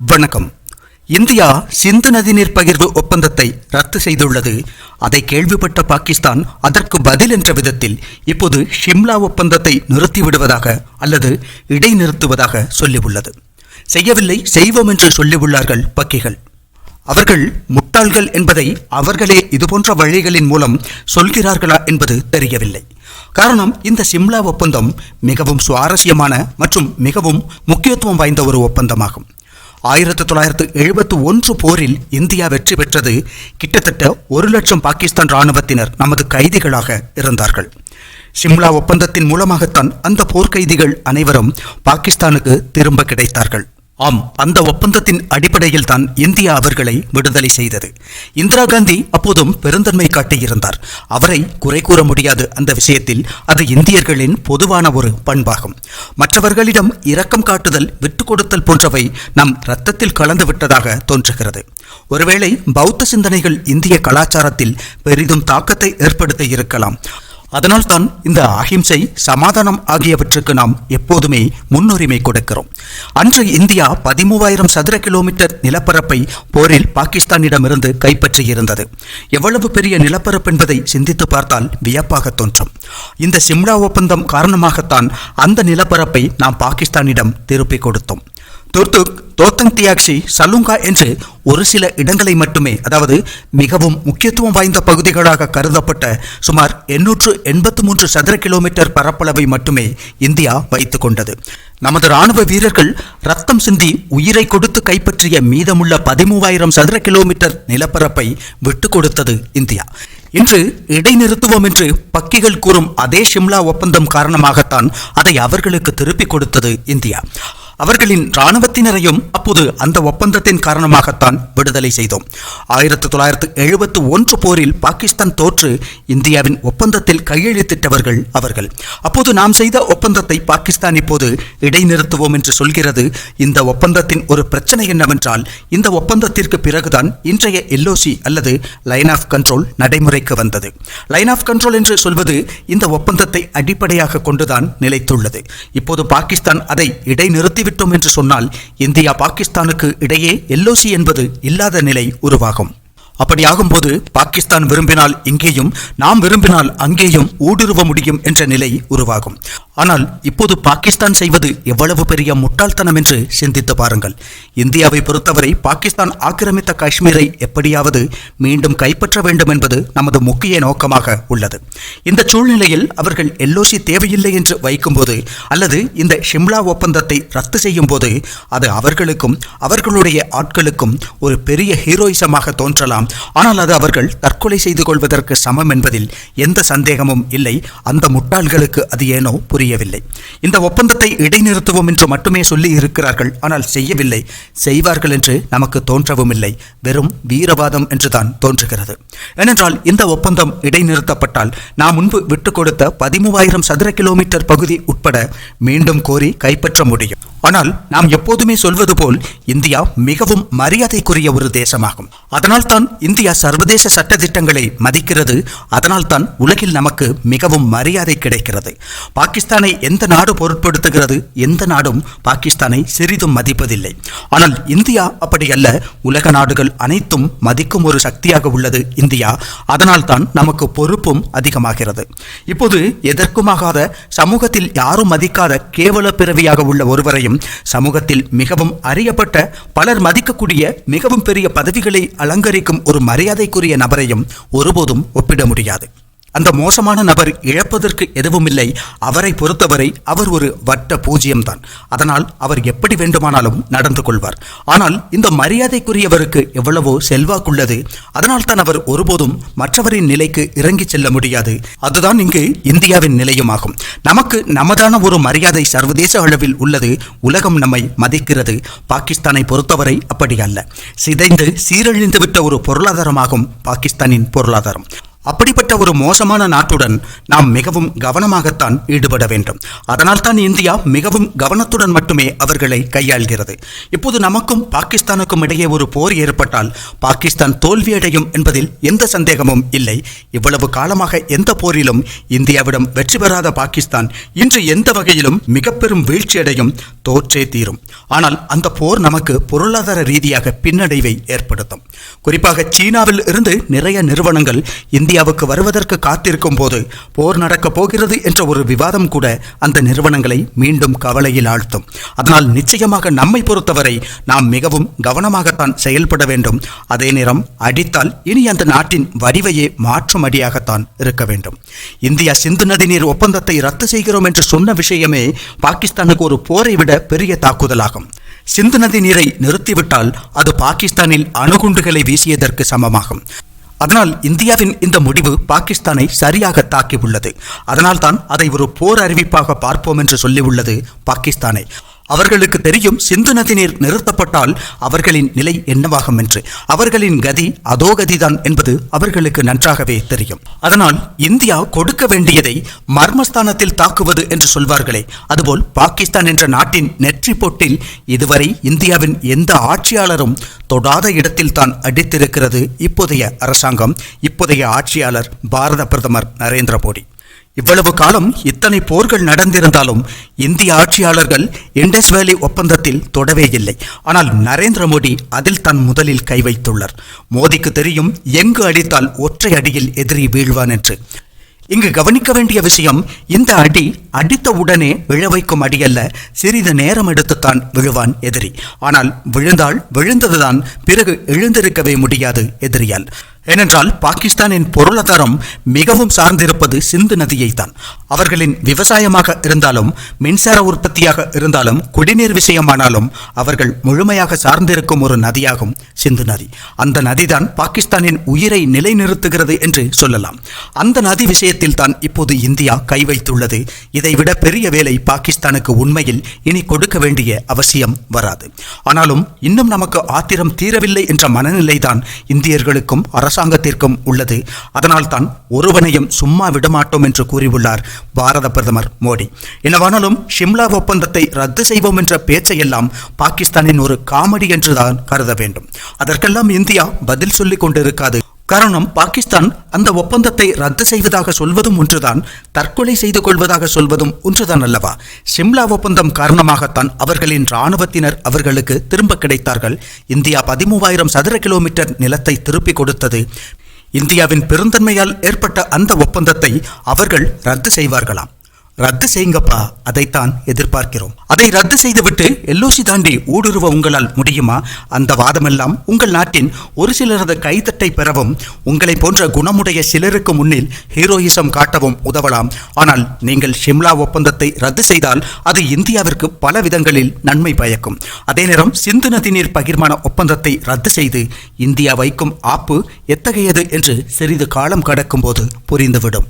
வணக்கம். இந்தியா சிந்து நதிநீர் பகிர்வு ஒப்பந்தத்தை ரத்து செய்துள்ளது. அதை கேள்விப்பட்ட பாகிஸ்தான் அதற்கு பதில் என்ற விதத்தில் இப்போது ஷிம்லா ஒப்பந்தத்தை நிறுத்திவிடுவதாக அல்லது இடைநிறுத்துவதாக சொல்லியுள்ளது. செய்யவில்லை செய்வோம் என்று சொல்லியுள்ளார்கள் பக்கிகள் அவர்கள் முட்டாள்கள் என்பதை அவர்களே இதுபோன்ற வழிகளின் மூலம் சொல்கிறார்களா என்பது தெரியவில்லை. காரணம் இந்த சிம்லா ஒப்பந்தம் மிகவும் சுவாரஸ்யமான மற்றும் மிகவும் முக்கியத்துவம் வாய்ந்த ஒரு ஒப்பந்தமாகும். ஆயிரத்தி தொள்ளாயிரத்து எழுபத்து ஒன்று போரில் இந்தியா வெற்றி பெற்றது. கிட்டத்தட்ட ஒரு லட்சம் பாகிஸ்தான் இராணுவத்தினர் நமது கைதிகளாக இருந்தார்கள். சிம்லா ஒப்பந்தத்தின் மூலமாகத்தான் அந்த போர்க்கைதிகள் அனைவரும் பாகிஸ்தானுக்கு திரும்ப கிடைத்தார்கள். ஆம் அந்த ஒப்பந்தத்தின் அடிப்படையில் தான் இந்தியா அவர்களை விடுதலை செய்தது. இந்திரா காந்தி அப்போதும் பெருந்தன்மை காட்டியிருந்தார். அவரை குறை கூற முடியாது. அந்த விஷயத்தில் அது இந்தியர்களின் பொதுவான ஒரு பண்பாகும். மற்றவர்களிடம் இரக்கம் காட்டுதல் விட்டு கொடுத்தல் போன்றவை நம் இரத்தத்தில் கலந்து விட்டதாக தோன்றுகிறது. ஒருவேளை பௌத்த சிந்தனைகள் இந்திய கலாச்சாரத்தில் பெரிதும் தாக்கத்தை ஏற்படுத்த இருக்கலாம். அதனால் தான் இந்த அஹிம்சை சமாதானம் ஆகியவற்றுக்கு நாம் எப்போதுமே முன்னுரிமை கொடுக்கிறோம். அன்று இந்தியா பதிமூவாயிரம் சதுர கிலோமீட்டர் நிலப்பரப்பை போரில் பாகிஸ்தானிடமிருந்து கைப்பற்றியிருந்தது. எவ்வளவு பெரிய நிலப்பரப்பு என்பதை சிந்தித்து பார்த்தால் வியப்பாக தோன்றும். இந்த சிம்லா ஒப்பந்தம் காரணமாகத்தான் அந்த நிலப்பரப்பை நாம் பாகிஸ்தானிடம் திருப்பிக் கொடுத்தோம். துர்துக் தோத்தங் தியாக்ஷி சலுங்கா என்று ஒரு சில இடங்களை மட்டுமே அதாவது மிகவும் முக்கியத்துவம் வாய்ந்த பகுதிகளாக கருதப்பட்ட சுமார் எண்ணூற்று எண்பத்து மூன்று சதுர கிலோமீட்டர் பரப்பளவை மட்டுமே இந்தியா வைத்து கொண்டது. நமது ராணுவ வீரர்கள் ரத்தம் சிந்தி உயிரை கொடுத்து கைப்பற்றிய மீதமுள்ள பதிமூவாயிரம் சதுர கிலோமீட்டர் நிலப்பரப்பை விட்டு கொடுத்தது இந்தியா. இன்று இடைநிறுத்துவோம் என்று பக்கிகள் கூறும் அதே ஷிம்லா ஒப்பந்தம் காரணமாகத்தான் அதை அவர்களுக்கு திருப்பிக் கொடுத்தது இந்தியா. அவர்களின் இராணுவத்தினரையும் அப்போது அந்த ஒப்பந்தத்தின் காரணமாகத்தான் விடுதலை செய்தோம். ஆயிரத்தி தொள்ளாயிரத்து எழுபத்து ஒன்று போரில் பாகிஸ்தான் தோற்று இந்தியாவின் ஒப்பந்தத்தில் கையெழுத்திட்டவர்கள் அவர்கள். அப்போது நாம் செய்த ஒப்பந்தத்தை பாகிஸ்தான் இப்போது இடைநிறுத்துவோம் என்று சொல்கிறது. இந்த ஒப்பந்தத்தின் ஒரு பிரச்சனை என்னவென்றால் இந்த ஒப்பந்தத்திற்கு பிறகுதான் இன்றைய எல்ஓசி அல்லது லைன் ஆஃப் கண்ட்ரோல் நடைமுறைக்கு வந்தது. லைன் ஆஃப் கண்ட்ரோல் என்று சொல்வது இந்த ஒப்பந்தத்தை அடிப்படையாக கொண்டுதான் நிலைத்துள்ளது. இப்போது பாகிஸ்தான் அதை இடைநிறுத்தி விட்டோம் என்று சொன்னால் இந்தியா பாகிஸ்தானுக்கு இடையே எல்ஓசி என்பது இல்லாத நிலை உருவாகும். அப்படியாகும்போது பாகிஸ்தான் விரும்பினால் இங்கேயும் நாம் விரும்பினால் அங்கேயும் ஊடுருவ முடியும் என்ற நிலை உருவாகும். ஆனால் இப்போது பாகிஸ்தான் செய்வது எவ்வளவு பெரிய முட்டாள்தனம் என்று சிந்தித்து பாருங்கள். இந்தியாவை பொறுத்தவரை பாகிஸ்தான் ஆக்கிரமித்த காஷ்மீரை எப்படியாவது மீண்டும் கைப்பற்ற வேண்டும் என்பது நமது முக்கிய நோக்கமாக உள்ளது. இந்த சூழ்நிலையில் அவர்கள் எல்ஓசி தேவையில்லை என்று வைக்கும்போது அல்லது இந்த ஷிம்லா ஒப்பந்தத்தை ரத்து செய்யும் போது அது அவர்களுக்கும் அவர்களுடைய ஆட்களுக்கும் ஒரு பெரிய ஹீரோயிசமாக தோன்றலாம். ஆனால் அது அவர்கள் தற்கொலை செய்து கொள்வதற்கு சமம் என்பதில் எந்த சந்தேகமும் இல்லை. அந்த முட்டாள்களுக்கு அது ஏனோ செய்யவில்லை. இந்த ஒப்பந்தத்தை இடைநிறுத்துவோம் என்று மட்டுமே சொல்லி இருக்கிறார்கள். ஆனால் செய்யவில்லை. செய்வார்கள் என்று நமக்கு தோன்றவும் இல்லை வெறும் வீரவாதம் என்றுதான் தோன்றுகிறது. ஏனென்றால் இந்த ஒப்பந்தம் இடைநிறுத்தப்பட்டால் நாம் முன்பு விட்டுக் கொடுத்த பதிமூவாயிரம் சதுர கிலோமீட்டர் பகுதி உட்பட மீண்டும் கோரி கைப்பற்ற முடியும். ஆனால் நாம் எப்போதுமே சொல்வது போல் இந்தியா மிகவும் மரியாதைக்குரிய ஒரு தேசமாகும். அதனால் தான் இந்தியா சர்வதேச சட்ட திட்டங்களை மதிக்கிறது. அதனால் தான் உலகில் நமக்கு மிகவும் மரியாதை கிடைக்கிறது. பாகிஸ்தான் எந்த நாடு பொருட்படுத்துகிறது? எந்த நாடும் பாகிஸ்தானை சிறிதும் மதிப்பதில்லை. ஆனால் இந்தியா அப்படி அல்ல உலக நாடுகள் அனைத்தும் மதிக்கும் ஒரு சக்தியாக உள்ளது இந்தியா. அதனால் தான் நமக்கு பொறுப்பும் அதிகமாகிறது. இப்போது எதற்குமாகாத சமூகத்தில் யாரும் மதிக்காத கேவல பிறவியாக உள்ள ஒருவரையும் சமூகத்தில் மிகவும் அறியப்பட்ட பலர் மதிக்கக்கூடிய மிகவும் பெரிய பதவிகளை அலங்கரிக்கும் ஒரு மரியாதைக்குரிய நபரையும் ஒருபோதும் ஒப்பிட முடியாது. அந்த மோசமான நபர் இழப்பதற்கு எதுவுமில்லை. அவரை பொறுத்தவரை அவர் ஒரு வட்ட பூஜ்யம்தான். அதனால் அவர் எப்படி வேண்டுமானாலும் நடந்து கொள்வார். ஆனால் இந்த மரியாதைக்குரியவருக்கு எவ்வளவோ செல்வாக்குள்ளது. அதனால் தான் அவர் ஒருபோதும் மற்றவரின் நிலைக்கு இறங்கி செல்ல முடியாது. அதுதான் இங்கு இந்தியாவின் நிலையுமாகும். நமக்கு நமதான ஒரு மரியாதை சர்வதேச அளவில் உள்ளது. உலகம் நம்மை மதிக்கிறது. பாகிஸ்தானை பொறுத்தவரை அப்படி அல்ல. சிதைந்து சீரழிந்துவிட்ட ஒரு பொருளாதாரமாகும் பாகிஸ்தானின் பொருளாதாரம். அப்படிப்பட்ட ஒரு மோசமான நாட்டுடன் நாம் மிகவும் கவனமாகத்தான் ஈடுபட வேண்டும். அதனால் தான் இந்தியா மிகவும் கவனத்துடன் மட்டுமே அவர்களை கையாள்கிறது. இப்போது நமக்கும் பாகிஸ்தானுக்கும் இடையே ஒரு போர் ஏற்பட்டால் பாகிஸ்தான் தோல்வியடையும் என்பதில் எந்த சந்தேகமும் இல்லை. இவ்வளவு காலமாக எந்த போரிலும் இந்தியாவிடம் வெற்றி பெறாத பாகிஸ்தான் இன்று எந்த வகையிலும் மிக பெரும் வீழ்ச்சியடையும் தோற்றே தீரும். ஆனால் அந்த போர் நமக்கு பொருளாதார ரீதியாக பின்னடைவை ஏற்படுத்தும். குறிப்பாக சீனாவில் இருந்து நிறைய நிறுவனங்கள் இந்தியாவுக்கு வருவதற்கு காத்திருக்கும் போது போர் நடக்கப் போகிறது என்ற ஒரு விவாதம் கூட அந்த நிறுவனங்களை மீண்டும் கவலையில் ஆழ்த்தும். அதனால் நிச்சயமாக நம்மை பொறுத்தவரை நாம் மிகவும் கவனமாகத்தான் செயல்பட வேண்டும். அதே நேரம் அடித்தால் இனி அந்த நாட்டின் வடிவையே மாற்றும் அடியாகத்தான் இருக்க வேண்டும். இந்தியா சிந்து நதி நீர் ஒப்பந்தத்தை ரத்து செய்கிறோம் என்று சொன்ன விஷயமே பாகிஸ்தானுக்கு ஒரு போரை விட பெரிய தாக்குதலாகும். சிந்து நதி நீரை நிறுத்திவிட்டால் அது பாகிஸ்தானில் அணுகுண்டுகளை வீசியதற்கு சமமாகும். அதனால் இந்தியாவின் இந்த முடிவு பாகிஸ்தானை சரியாக தாக்கியுள்ளது. அதனால்தான் அதை ஒரு போர் அறிவிப்பாக பார்ப்போம் என்று சொல்லியுள்ளது பாகிஸ்தானை. அவர்களுக்கு தெரியும் சிந்து நதி நீர் நிறுத்தப்பட்டால் அவர்களின் நிலை என்னவாகும் என்று அவர்களின் கதி அதோ கதிதான் என்பது அவர்களுக்கு நன்றாகவே தெரியும். அதனால் இந்தியா கொடுக்க வேண்டியதை மர்மஸ்தானத்தில் தாக்குவது என்று சொல்வார்களே அதுபோல் பாகிஸ்தான் என்ற நாட்டின் நெற்றி பொட்டில் இதுவரை இந்தியாவின் எந்த ஆட்சியாளரும் தொடாத இடத்தில் தான் அடித்திருக்கிறது இப்போதைய அரசாங்கம் இப்போதைய ஆட்சியாளர் பாரத பிரதமர் நரேந்திர மோடி. இவ்வளவு காலம் இத்தனை போர்கள் நடந்திருந்தாலும் இந்திய ஆட்சியாளர்கள் இண்டஸ் வேலி ஒப்பந்தத்தில் தொடவே இல்லை. ஆனால் நரேந்திர மோடி அதில் தான் முதலில் கை வைத்துள்ளார். மோடிக்கு தெரியும் எங்கு அடித்தால் ஒற்றை அடியில் எதிரி வீழ்வான் என்று. இங்கு கவனிக்க வேண்டிய விஷயம் இந்த அடி அடித்த உடனே விழ வைக்கும் அடியல்ல சிறிது நேரம் எடுத்துத்தான் விழுவான் எதிரி. ஆனால் விழுந்தால் விழுந்ததுதான் பிறகு எழுந்திருக்கவே முடியாது எதிரியால். ஏனென்றால் பாகிஸ்தானின் பொருளாதாரம் மிகவும் சார்ந்திருப்பது சிந்து நதியைத்தான். அவர்களின் விவசாயமாக இருந்தாலும் மின்சார உற்பத்தியாக இருந்தாலும் குடிநீர் விஷயமானாலும் அவர்கள் முழுமையாக சார்ந்திருக்கும் ஒரு நதியாகும் சிந்து நதி. அந்த நதிதான் பாகிஸ்தானின் உயிரை நிலைநிறுத்துகிறது என்று சொல்லலாம். அந்த நதி விஷயத்தில் தான் இப்போது இந்தியா கை வைத்துள்ளது. இதைவிட பெரிய வேலை பாகிஸ்தானுக்கு உண்மையில் இனி கொடுக்க வேண்டிய அவசியம் வராது. ஆனாலும் இன்னும் நமக்கு ஆத்திரம் தீரவில்லை என்ற மனநிலைதான் இந்தியர்களுக்கும் அரசு அரசாங்கத்திற்கும் உள்ளது. அதனால்தான் ஒருவனையும் சும்மா விடமாட்டோம் என்று கூறியுள்ளார் பாரத பிரதமர் மோடி. என்னவானாலும் ஷிம்லா ஒப்பந்தத்தை ரத்து செய்வோம் என்ற பேச்சையெல்லாம் பாகிஸ்தானின் ஒரு காமெடி என்றுதான் கருத வேண்டும். அதற்கெல்லாம் இந்தியா பதில் சொல்லிக் கொண்டிருக்காது. காரணம் பாகிஸ்தான் அந்த ஒப்பந்தத்தை ரத்து செய்வதாக சொல்வதும் ஒன்றுதான் தற்கொலை செய்து கொள்வதாக சொல்வதும் ஒன்றுதான் அல்லவா? சிம்லா ஒப்பந்தம் காரணமாகத்தான் அவர்களின் இராணுவத்தினர் அவர்களுக்கு திரும்ப கிடைத்தார்கள். இந்தியா பதிமூவாயிரம் சதுர கிலோமீட்டர் நிலத்தை திருப்பிக் கொடுத்தது. இந்தியாவின் பெருந்தன்மையால் ஏற்பட்ட அந்த ஒப்பந்தத்தை அவர்கள் ரத்து செய்வார்களாம். ரத்து செய்யுங்கப்பா அதைத்தான் எதிர்பார்க்கிறோம். அதை ரத்து செய்துவிட்டு எல்ஓசி தாண்டி ஊடுருவ உங்களால் முடியுமா? அந்த வாதமெல்லாம் உங்கள் நாட்டின் ஒரு சிலரது கைத்தட்டை பெறவும் உங்களை போன்ற குணமுடைய சிலருக்கு முன்னில் ஹீரோயிசம் காட்டவும் உதவலாம். ஆனால் நீங்கள் ஷிம்லா ஒப்பந்தத்தை ரத்து செய்தால் அது இந்தியாவிற்கு பல விதங்களில் நன்மை பயக்கும். அதே நேரம் சிந்து நதி நீர் பகிர்மான ஒப்பந்தத்தை ரத்து செய்து இந்தியா வைக்கும் ஆப்பு எத்தகையது என்று சிறிது காலம் கடக்கும் போது புரிந்துவிடும்.